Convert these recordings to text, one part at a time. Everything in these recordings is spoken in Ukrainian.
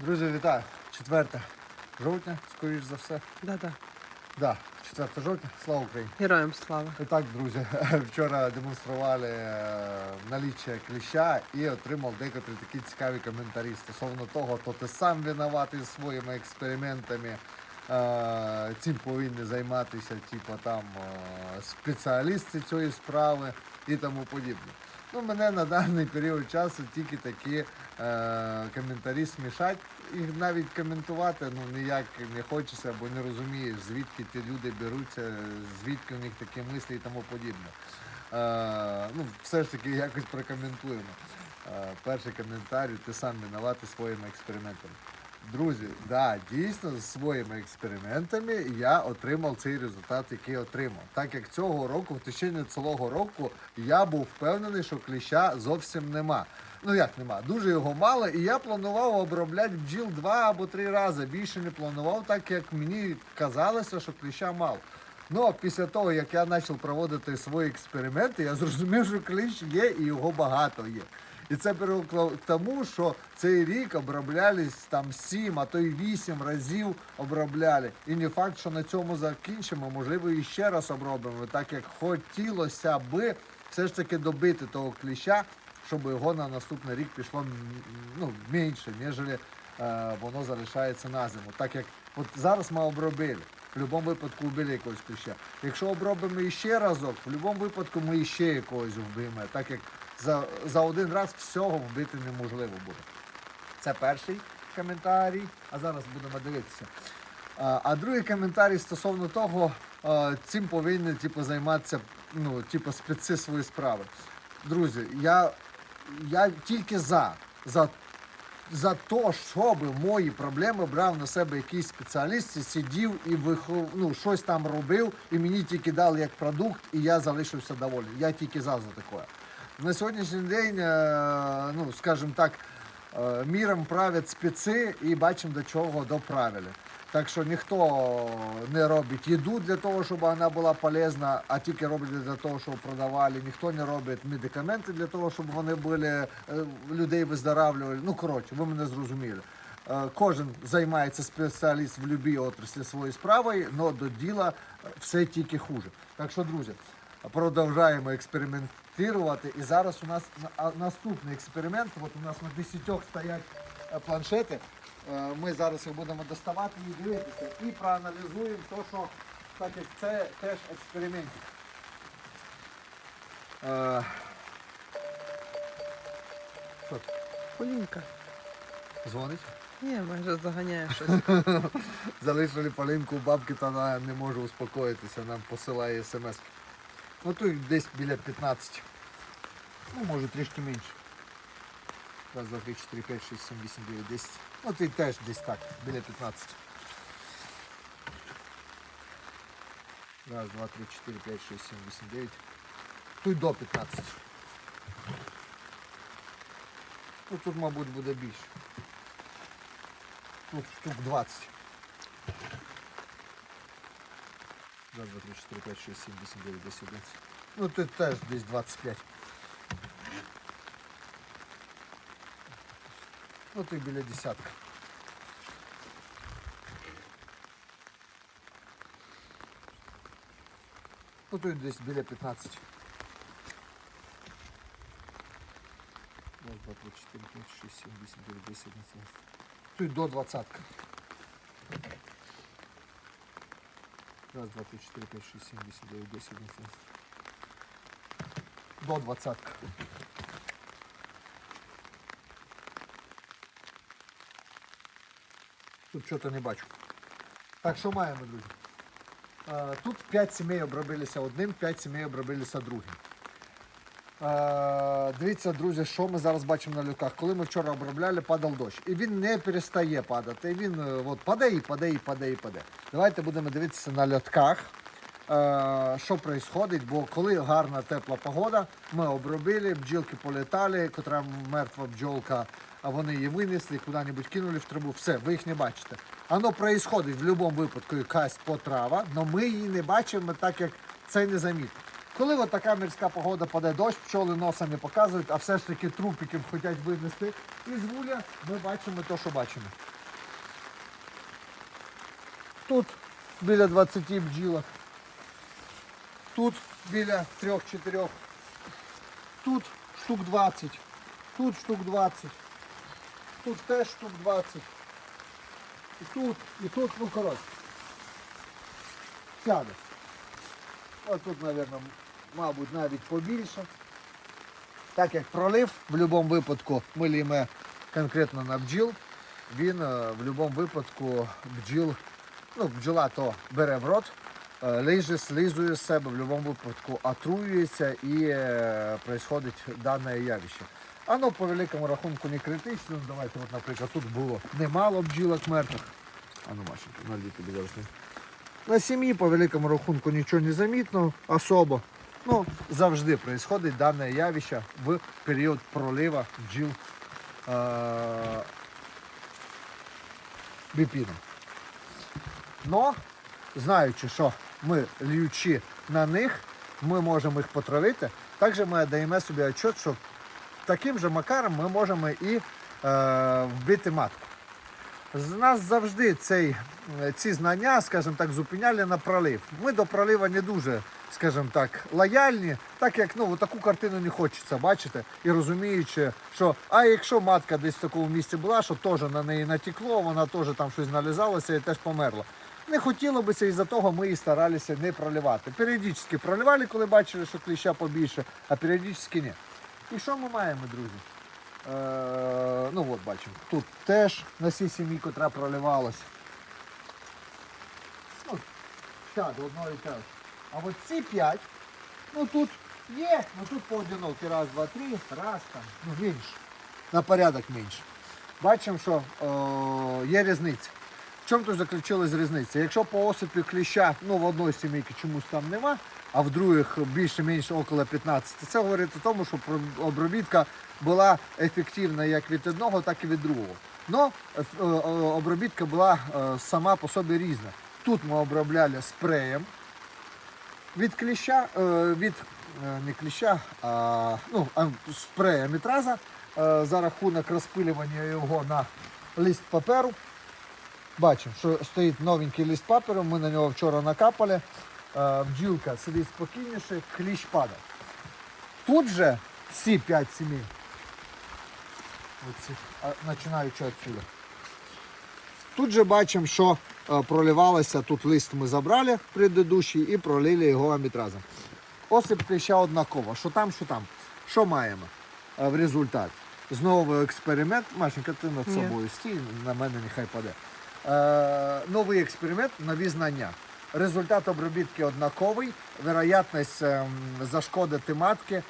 Друзі, вітаю! 4 жовтня, скоріш за все. Да-да. Да, 4 жовтня, слава Україні! Героям слава. І так, друзі, вчора демонстрували е, наліччя кліща і отримав декотрі такі цікаві коментарі стосовно того, то ти сам винуватий своїми експериментами. е, Цим повинні займатися, типу, там е, спеціалісти цієї справи і тому подібне. Ну, мене на даний період часу тільки такі е, коментарі смішать. Їх навіть коментувати ну, ніяк не хочеться, бо не розумієш, звідки ті люди беруться, звідки у них такі мислі і тому подібне. Е, ну, все ж таки якось прокоментуємо. Е, перший коментар, ти сам винуватий своїми експериментами. Друзі, да, дійсно з своїми експериментами я отримав цей результат, який отримав. Так як цього року, в течение цілого року, я був впевнений, що кліща зовсім нема. Ну як нема, дуже його мало, і я планував обробляти бджіл два або три рази. Більше не планував, так як мені казалося, що кліща мало. Ну а після того, як я почав проводити свої експерименти, я зрозумів, що кліщ є і його багато є. І це привело к тому, що цей рік оброблялись там 7, а то й 8 разів обробляли. І не факт, що на цьому закінчимо, можливо, і ще раз обробимо, так як хотілося би все ж таки добити того кліща, щоб його на наступний рік пішло ну, менше, ніж е, воно залишається на зиму. Так як от зараз ми обробили. В будь-якому випадку вбили якогось кліща. Якщо обробимо іще разок, в будь-якому випадку ми іще якогось вбимо, так як за, за один раз всього вбити неможливо буде. Це перший коментарій, а зараз будемо дивитися. А, а другий коментарій стосовно того, а, цим повинні типу, займатися ну, типу, спеці свої справи. Друзі, я, я тільки за, за за те, щоб мої проблеми брав на себе якийсь спеціаліст, сидів і вихов, ну, щось там робив, і мені тільки дали як продукт, і я залишився довольний. Я тільки за за таке. На сьогоднішній день, е, ну, скажімо так, е, міром правлять спеці і бачимо, до чого доправили. Так що ніхто не робить їду для того, щоб вона була полезна, а тільки роблять для того, щоб продавали. Ніхто не робить медикаменти для того, щоб вони були е, людей виздоравлювали. Ну коротше, ви мене зрозуміли. Е, Кожен займається спеціаліст в будь-якій отраслі своєю справою, але до діла все тільки хуже. Так що, друзі, продовжуємо експериментувати. І зараз у нас на- наступний експеримент. От у нас на 10 стоять планшети. Е, Ми зараз їх будемо доставати і дивитися. І проаналізуємо те, що так як це теж експеримент. Е, Що. Полінка. дзвонить? Ні, майже заганяє щось. Залишили Полінку у бабки, та вона не може успокоїтися, нам посилає смс. Ну тут десь біля 15. Ну, може трішки менше. Раз, два, три, чотири, п'ять, шість, сім, вісім, дев'ять, десять. Ну ти теж десь так, біля 15. Раз, два, три, чотири, п'ять, шість, сім, вісім, дев'ять. Тут до 15. Ну тут, мабуть, буде більше. Тут штук 20. Раз, два, три, чотири, п'ять, шість, сім, вісім, дев'ять, десять, одинадцять. Ну тут теж десь 25. Ну тут біля десятка. Ну тут десь біля 15. Раз, два, три, чотири, п'ять, шість, сім, вісім, дев'ять, десять, одинадцять. Тут до двадцатка. Раз, два, три, четыре, пять, шесть, семь, восемь, девять, десять, одиннадцать. До двадцатка. Тут що-то не бачу. Так, що маємо, друзі? Тут 5 сімей обробилися одним, 5 сімей обробилися другим. Дивіться, друзі, що ми зараз бачимо на люках. Коли ми вчора обробляли, падав дощ. І він не перестає падати. Він е, от, падає і падає, і падає, і падає. Давайте будемо дивитися на льотках, е, що відбувається, бо коли гарна тепла погода, ми обробили, бджілки політали, котра мертва бджолка, а вони її винесли, куди-небудь кинули в трубу. Все, ви їх не бачите. Воно відбувається в будь-якому випадку якась потрава, але ми її не бачимо, так як це не замітно. Коли от така мірська погода паде дощ, пчоли носа не показують, а все ж таки трупики хочуть винести із вуля, ми бачимо те, що бачимо. Тут біля 20 бджілок. Тут біля 3-4. Тут штук 20. Тут штук 20. Тут теж штук 20. І тут, і тут, ну коротше. Сяде. Ось тут, мабуть, мабуть, навіть побільше. Так як пролив, в будь-якому випадку ми ліємо конкретно на бджіл, він е, в будь-якому випадку бджіл, ну, бджола то бере в рот, е, лиже, слизує з себе, в будь-якому випадку отруюється і е, происходить дане явище. Оно по великому рахунку не критично. Ну, Давайте, от, наприклад, тут було немало бджілок мертвих. А ну, налій тобі зараз. На сім'ї по великому рахунку нічого не замітно особо. Ну, завжди происходить дане явище в період пролива бджіл е- біпіном. Но, знаючи, що ми льючи на них, ми можемо їх потравити, також ми даємо собі отчет, що таким же макаром ми можемо і е, вбити матку. З нас завжди цей, е, ці знання, скажімо так, зупиняли на пролив. Ми до пролива не дуже, скажімо так, лояльні, так як ну, таку картину не хочеться бачити і розуміючи, що а якщо матка десь в такому місці була, що теж на неї натекло, вона теж там щось налізалося і теж померла. Не хотіло би це, із-за того ми і старалися не проливати. Періодично проливали, коли бачили, що кліща побільше, а періодично ні. І що ми маємо, друзі? Е, ну от бачимо, тут теж на цій сім'ї, котра проливалась. Ну, так, до одної теж. А от ці п'ять, ну тут є, ну тут поодинокі. Раз, два, три, раз там, ну менше. На порядок менше. Бачимо, що е, є різниця. В чому тут заключилась різниця? Якщо по осипі кліща, ну в одної сімейки чомусь там нема, а в других більше-менше около 15, це говорить о тому, що обробітка була ефективна як від одного, так і від другого. Но е, е, обробітка була е, сама по собі різна. Тут ми обробляли спреєм від кліща, від не кліща, а ну, спрея мітраза за рахунок розпилювання його на лист паперу. Бачимо, що стоїть новенький лист паперу, ми на нього вчора накапали. Е, Бджілка сидить спокійніше, кліщ падає. Тут же всі 5 сімей, починаючи відсюди. Тут же бачимо, що е, проливалося, тут лист ми забрали предыдущий і пролили його амітразом. Осип кліща однакова. Що там, що там. Що маємо е, в результаті? Знову експеримент. Машенька, ти над собою стій, на мене нехай паде. Е, новий експеримент, нові знання. Результат обробітки однаковий, вероятність ем, зашкодити матки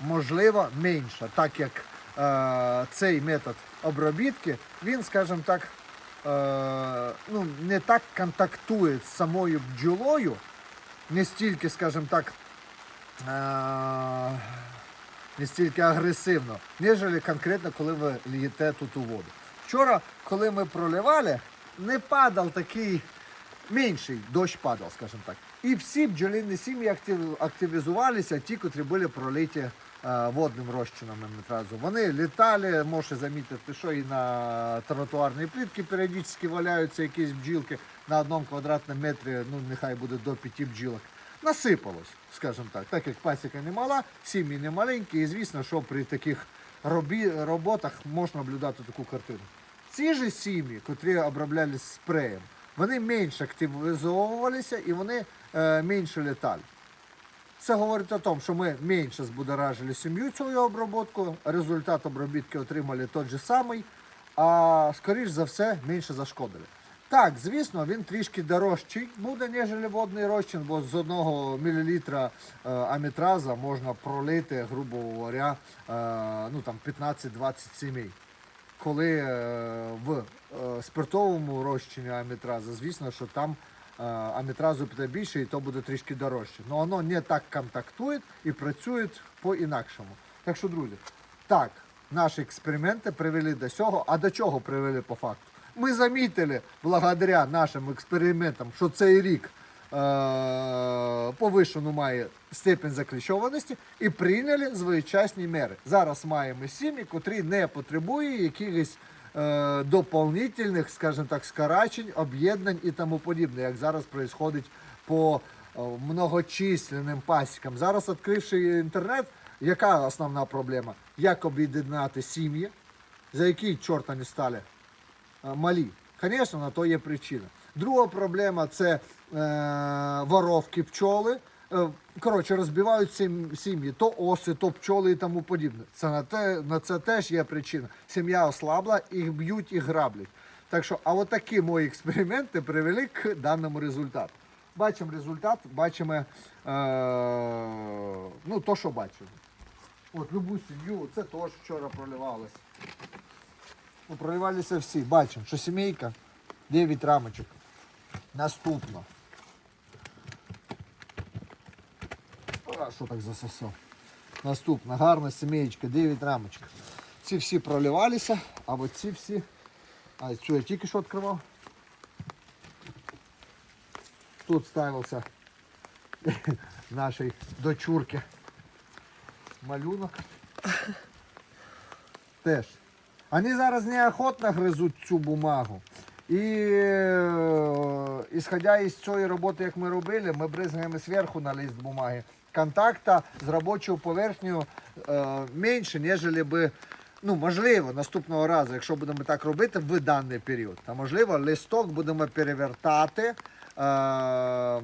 можливо менша, так як е, цей метод обробітки, він, скажімо так, е, ну, не так контактує з самою бджолою, не стільки, скажімо так, не стільки агресивно, ніж конкретно, коли ви лієте тут у воду. Вчора, коли ми проливали, не падав такий менший дощ падав, скажімо так. І всі бджолині сім'ї актив, активізувалися, ті, котрі були пролиті е, водним розчином метразу. Вони літали, можете замітити, що і на тротуарній плитці періодично валяються якісь бджілки на одному квадратному метрі, ну нехай буде до п'яти бджілок. Насипалось, скажімо так, так як пасіка не мала, сім'ї не маленькі, і звісно, що при таких робі, роботах можна наблюдати таку картину. Ці ж сім'ї, котрі обробляли спреєм, вони менше активізовувалися і вони е, менше літали. Це говорить о тому, що ми менше збудоражили сім'ю цією обробкою, результат обробітки отримали той же самий, а скоріш за все менше зашкодили. Так, звісно, він трішки дорожчий буде, ніж водний розчин, бо з одного мілілітра е, амітраза можна пролити, грубо говоря, е, ну, там 15-20 сімей коли е, в е, спиртовому розчині амітраза, звісно, що там е, амітразу піде більше і то буде трішки дорожче. Але воно не так контактує і працює по-інакшому. Так що, друзі, так, наші експерименти привели до цього. А до чого привели по факту? Ми замітили, благодаря нашим експериментам, що цей рік повишену має степень закліщованості і прийняли своєчасні мери. Зараз маємо сім'ї, котрі не потребують якихось е, дополнительних, скажімо так, скорачень, об'єднань і тому подібне, як зараз відбувається по е, многочисленним пасікам. Зараз, відкривши інтернет, яка основна проблема? Як об'єднати сім'ї, за які чорта не стали? е, малі. Звісно, на то є причина. Друга проблема це е, воровки пчоли. Е, Коротше, розбивають сім'ї, то оси, то пчоли і тому подібне. Це на, те, на це теж є причина. Сім'я ослабла, їх б'ють і граблять. Так що, а от такі мої експерименти привели к даному результату. Бачимо результат, бачимо е, ну, то, що бачимо. От любу сім'ю, це теж вчора проливалося. Ну, проливалися всі. Бачимо, що сімейка 9 рамочок. Наступно. А що так засосав? Наступна гарна сімеєчка, 9 рамочок. Ці всі проливалися, а от ці всі. А цю я тільки що відкривав. Тут ставився нашій дочурки малюнок. Теж. Вони зараз неохотно гризуть цю бумагу. І е, ісходя із цієї роботи, як ми робили, ми бризгаємо зверху на лист бумаги. Контакта з робочою поверхнею е, менше, ніж би, ну, можливо, наступного разу, якщо будемо так робити в даний період. Та можливо, листок будемо перевертати е, м,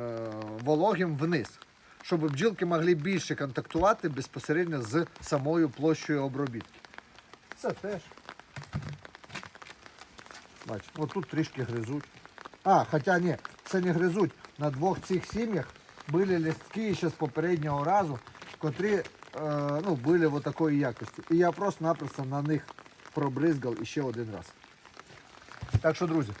е, вологим вниз, щоб бджілки могли більше контактувати безпосередньо з самою площею обробітки. Це теж. Бач, отут трішки гризуть. А, хоча ні, це не гризуть. На двох цих сім'ях були листки ще з попереднього разу, котрі е, ну, були в такої якості. І я просто-напросто на них пробризгав іще один раз. Так що, друзі,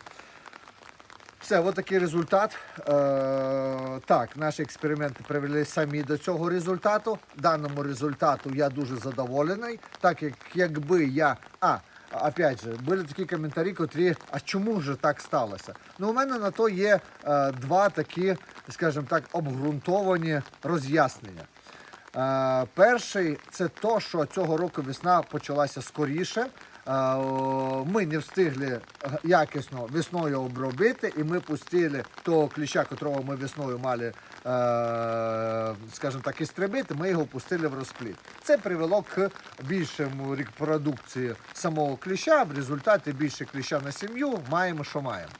все, от такий результат. Е, так, наші експерименти привели самі до цього результату. Даному результату я дуже задоволений. Так як якби я. А, опять же, були такі коментарі, котрі, а чому ж так сталося? Ну, у мене на то є е, два такі, скажімо так, обґрунтовані роз'яснення. Е, перший це то, що цього року весна почалася скоріше. Е, Ми не встигли е, якісно весною обробити, і ми пустили того кліща, котрого ми весною мали, е, скажімо так, істребити, ми його пустили в розплід. Це привело к більшому репродукції самого кліща. В результаті більше кліща на сім'ю маємо, що маємо.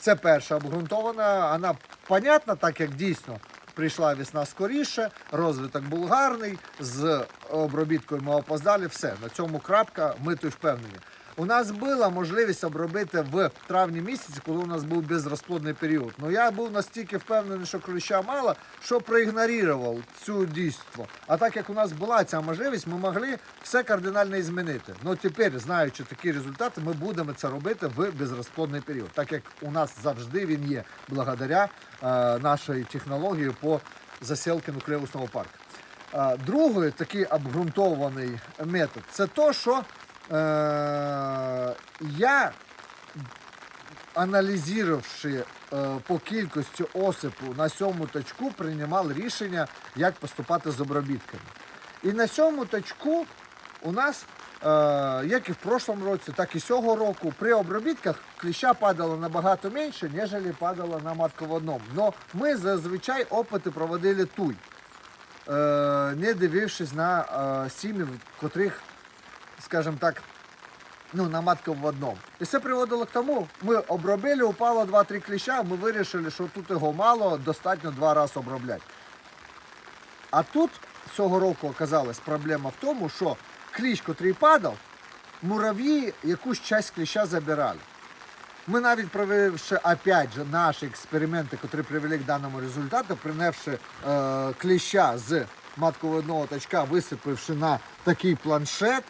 Це перша обґрунтована, вона понятна, так як дійсно прийшла весна скоріше, розвиток був гарний, з обробіткою ми опоздали, все, на цьому крапка, ми тут впевнені. У нас була можливість обробити в травні місяці, коли у нас був безрозплодний період. Ну я був настільки впевнений, що кліща мало, що проігнорував цю дійство. А так як у нас була ця можливість, ми могли все кардинально змінити. Ну тепер, знаючи такі результати, ми будемо це робити в безрозплодний період, так як у нас завжди він є, благодаря е, нашій технології по засілки нуклеусного парку. Е, Другий такий обґрунтований метод це то, що я, аналізувавши е, по кількості осипу на сьому точку, приймав рішення, як поступати з обробітками. І на сьому точку у нас, е, як і в прошлому році, так і цього року, при обробітках кліща падало набагато менше, ніж падало на матководному. Но ми зазвичай опити проводили туй е, не дивившись на е, сім'ї, котрих, скажімо так, ну, на матку в одному. І це приводило к тому, ми обробили, упало 2-3 кліща, ми вирішили, що тут його мало, достатньо два рази обробляти. А тут цього року оказалась проблема в тому, що кліщ, котрий падав, мурав'ї якусь часть кліща забирали. Ми навіть провівши опять же наші експерименти, які привели к даному результату, принявши е, кліща з матководного точка, висипавши на такий планшет,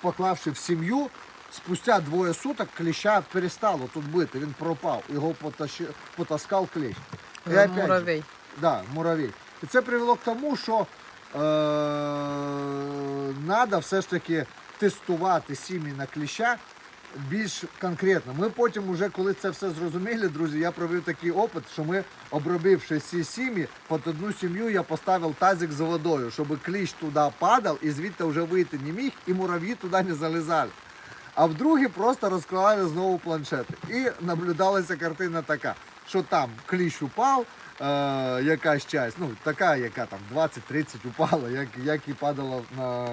поклавши в сім'ю, спустя двоє суток кліща перестало тут бити, він пропав, його потащи, потаскав кліщ. І опять же, Муравей. Да, муравей. І це привело к тому, що треба все ж таки тестувати сім'ї на кліща більш конкретно. Ми потім, уже, коли це все зрозуміли, друзі, я провів такий опит, що ми, обробивши ці сім'ї, під одну сім'ю я поставив тазик з водою, щоб кліщ туди падав і звідти вже вийти не міг, і мурав'ї туди не залізали. А в другій просто розклали знову планшети. І наблюдалася картина така, що там кліщ упав, е, якась часть, ну така, яка там 20-30 упала, як, як і падало на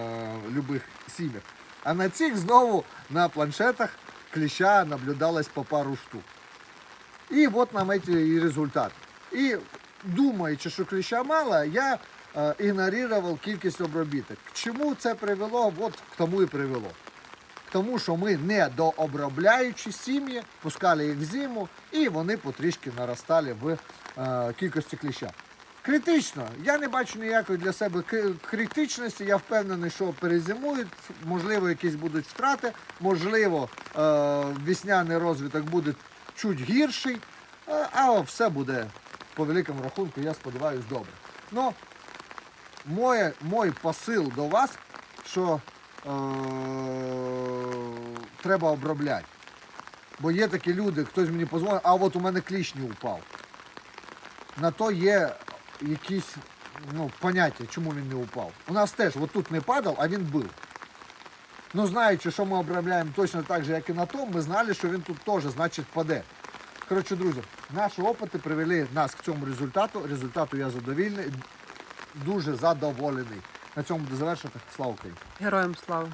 любих сім'ях. А на цих знову на планшетах кліща наблюдалось по пару штук. І от нам і результат. І думаючи, що кліща мало, я е, ігнорував кількість обробіток. К чому це привело? От к тому і привело. К тому, що ми не дообробляючи сім'ї, пускали їх в зиму, і вони потрішки наростали в е, кількості кліща. Критично, я не бачу ніякої для себе критичності. Я впевнений, що перезимують, можливо, якісь будуть втрати, можливо, е, весняний розвиток буде чуть гірший, е, а все буде по великому рахунку, я сподіваюся, добре. Ну, моє, мой посил до вас, що е, треба обробляти. Бо є такі люди, хтось мені позвонив, а от у мене кліщ не упав. На то є якісь ну, поняття, чому він не упав. У нас теж от тут не падав, а він був. Ну, знаючи, що ми обробляємо точно так же, як і на тому, ми знали, що він тут теж, значить, паде. Коротше, друзі, наші опити привели нас к цьому результату. Результату я задовільний, дуже задоволений. На цьому буду завершити. Слава Україні! Героям слава.